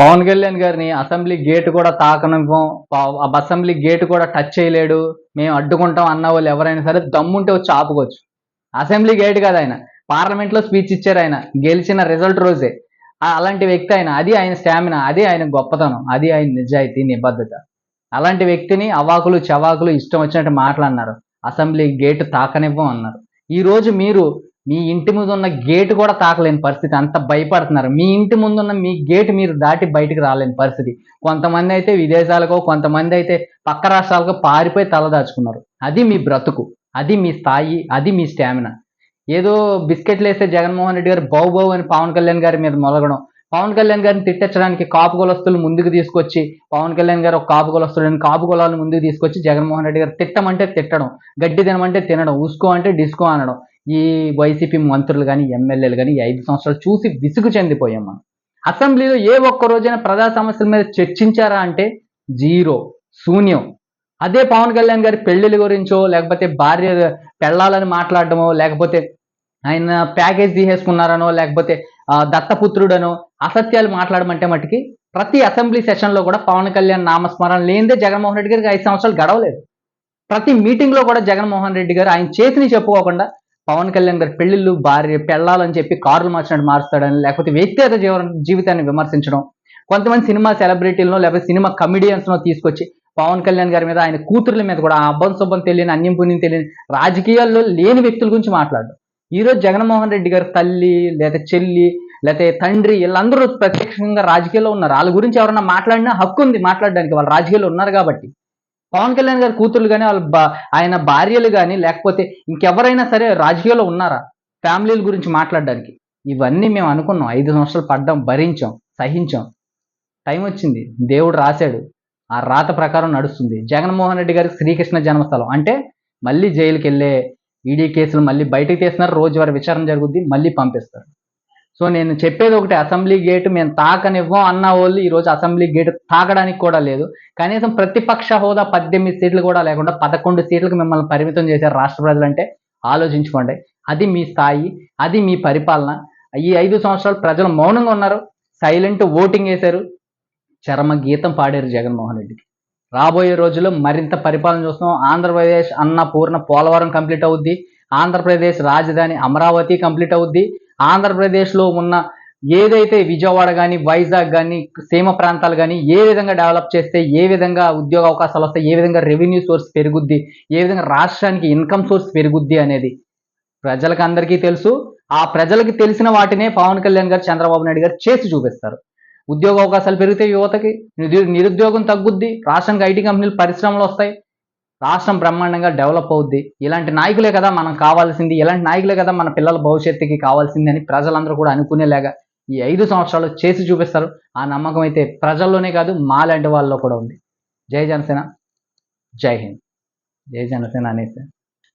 పవన్ కళ్యాణ్ గారిని assembly gate కూడా తాకనివ్వం. అసెంబ్లీ గేట్ కూడా టచ్ చేయలేడు. మేము అడ్డుకుంటాం అన్న వాళ్ళు ఎవరైనా సరే దమ్ముంటే వచ్చి ఆపుకోవచ్చు. అసెంబ్లీ గేట్ కాదు ఆయన. పార్లమెంట్లో స్పీచ్ ఇచ్చారు ఆయన. గెలిచిన రిజల్ట్ రోజే. అలాంటి వ్యక్తి ఆయన. అది ఆయన స్టామినా. అది ఆయన గొప్పతనం. అది ఆయన నిజాయితీ నిబద్ధత. అలాంటి వ్యక్తిని అవాకులు చవాకులు ఇష్టం వచ్చినట్టు మాట్లాడినారు. అసెంబ్లీ గేట్ తాకనివ్వం అన్నారు. ఈ రోజు మీరు మీ ఇంటి ముందు ఉన్న గేటు కూడా తాకలేని పరిస్థితి. అంత భయపడుతున్నారు. మీ ఇంటి ముందున్న మీ గేట్ మీరు దాటి బయటకు రాలేని పరిస్థితి. కొంతమంది అయితే విదేశాలకో కొంతమంది అయితే పక్క రాష్ట్రాలకు పారిపోయి తలదాచుకున్నారు అది మీ బ్రతుకు. అది మీ స్థాయి. అది మీ స్టామినా. ఏదో బిస్కెట్లు వేస్తే జగన్మోహన్ రెడ్డి గారు బౌ అని పవన్ కళ్యాణ్ గారి మీద మొలగడం. పవన్ కళ్యాణ్ గారిని తిట్టించడానికి కాపు కులస్తులు ముందుకు తీసుకొచ్చి పవన్ కళ్యాణ్ గారు ఒక కాపు అని కాపు కులాలను ముందుకు తీసుకొచ్చి జగన్మోహన్ రెడ్డి గారు తిట్టమంటే తిట్టడం గడ్డి తినమంటే తినడం ఉసుకో అంటే డిస్కో అనడం. ఈ వైసీపీ మంత్రులు కానీ ఎమ్మెల్యేలు కానీ ఈ ఐదు సంవత్సరాలు చూసి విసుగు చెందిపోయాం మనం. అసెంబ్లీలో ఏ ఒక్క రోజైనా ప్రజా సమస్యల మీద చర్చించారా అంటే జీరో శూన్యం. అదే పవన్ కళ్యాణ్ గారి పెళ్ళిళ్ళ గురించో లేకపోతే భార్య పెళ్ళాలని మాట్లాడడమో లేకపోతే ఆయన ప్యాకేజ్ తీసేసుకున్నారనో లేకపోతే దత్తపుత్రుడనో అసత్యాలు మాట్లాడమంటే మట్టుకి ప్రతి అసెంబ్లీ సెషన్లో కూడా పవన్ కళ్యాణ్ నామస్మరణ లేనిదే జగన్మోహన్ రెడ్డి గారికి ఐదు సంవత్సరాలు గడవలేదు. ప్రతి మీటింగ్లో కూడా జగన్మోహన్ రెడ్డి గారు ఆయన చేతిని చెప్పుకోకుండా పవన్ కళ్యాణ్ గారి పెళ్ళిళ్ళు భార్య పెళ్ళాలని చెప్పి కార్లు మార్చినట్టు మారుస్తాడని లేకపోతే వ్యక్తిగత జీవన జీవితాన్ని విమర్శించడం. కొంతమంది సినిమా సెలబ్రిటీలను లేకపోతే సినిమా కమిడియన్స్ను తీసుకొచ్చి పవన్ కళ్యాణ్ గారి మీద ఆయన కూతుర్ల మీద కూడా అబ్బం శుభం తెలియని అన్యం పుణ్యం తెలియని రాజకీయాల్లో లేని వ్యక్తుల గురించి మాట్లాడు ఈరోజు జగన్మోహన్ రెడ్డి గారి తల్లి లేదా చెల్లి లేకపోతే తండ్రి వీళ్ళందరూ ప్రత్యక్షంగా రాజకీయాల్లో ఉన్నారు. వాళ్ళ గురించి ఎవరన్నా మాట్లాడినా హక్కు ఉంది మాట్లాడడానికి. వాళ్ళు రాజకీయాల్లో ఉన్నారు కాబట్టి. పవన్ కళ్యాణ్ గారి కూతుర్లు కానీ వాళ్ళ ఆయన భార్యలు కానీ లేకపోతే ఇంకెవరైనా సరే రాజకీయాల్లో ఉన్నారా? ఫ్యామిలీల గురించి మాట్లాడడానికి. ఇవన్నీ మేము అనుకున్నాం. ఐదు సంవత్సరాలు పడ్డాం భరించాం సహించాం. టైం వచ్చింది. దేవుడు రాశాడు. ఆ రాత ప్రకారం నడుస్తుంది. జగన్మోహన్ రెడ్డి గారికి శ్రీకృష్ణ జన్మస్థలం. అంటే మళ్ళీ జైలుకి వెళ్ళే ఈడీ కేసులు మళ్ళీ బయటకు తీస్తున్నారు. రోజువారీ విచారణ జరుగుద్ది. మళ్ళీ పంపిస్తారు. సో నేను చెప్పేది ఒకటి అసెంబ్లీ గేట్ మేము తాకనివ్వం అన్న వాళ్ళు ఈరోజు అసెంబ్లీ గేట్ తాకడానికి కూడా లేదు. కనీసం ప్రతిపక్ష హోదా పద్దెనిమిది సీట్లు కూడా లేకుండా పదకొండు సీట్లకు మిమ్మల్ని పరిమితం చేశారు రాష్ట్ర ప్రజలంటే ఆలోచించుకోండి. అది మీ స్థాయి అది మీ పరిపాలన. ఈ ఐదు సంవత్సరాలు ప్రజలు మౌనంగా ఉన్నారు సైలెంట్ ఓటింగ్ వేశారు. చరమ గీతం పాడారు జగన్మోహన్ రెడ్డికి. రాబోయే రోజుల్లో మరింత పరిపాలన చూస్తున్నాం. ఆంధ్రప్రదేశ్ అన్న పూర్ణ పోలవరం కంప్లీట్ అవుద్ది. ఆంధ్రప్రదేశ్ రాజధాని అమరావతి కంప్లీట్ అవుద్ది. ఆంధ్రప్రదేశ్లో ఉన్న ఏదైతే విజయవాడ కానీ వైజాగ్ కానీ సీమ ప్రాంతాలు కానీ ఏ విధంగా డెవలప్ చేస్తే ఏ విధంగా ఉద్యోగ అవకాశాలు వస్తాయి ఏ విధంగా రెవెన్యూ సోర్స్ పెరుగుద్ది ఏ విధంగా రాష్ట్రానికి ఇన్కమ్ సోర్స్ పెరుగుద్ది అనేది ప్రజలకు అందరికీ తెలుసు. ఆ ప్రజలకి తెలిసిన వాటినే పవన్ కళ్యాణ్ గారు చంద్రబాబు నాయుడు గారు చేసి చూపిస్తారు. ఉద్యోగ అవకాశాలు పెరిగితే యువతకి నిరుద్యోగం తగ్గుద్ది రాష్ట్రానికి ఐటీ కంపెనీలు పరిశ్రమలు వస్తాయి. రాష్ట్రం బ్రహ్మాండంగా డెవలప్ అవుద్ది. ఇలాంటి నాయకులే కదా మనం కావాల్సింది. ఇలాంటి నాయకులే కదా మన పిల్లల భవిష్యత్తుకి కావాల్సింది అని ప్రజలందరూ కూడా అనుకునేలాగా ఈ ఐదు సంవత్సరాలు చేసి చూపిస్తారు. ఆ నమ్మకం అయితే ప్రజల్లోనే కాదు మాలాంటి వాళ్ళలో కూడా ఉంది. జై జనసేన. జై హింద్. జై జనసేన అనేసి.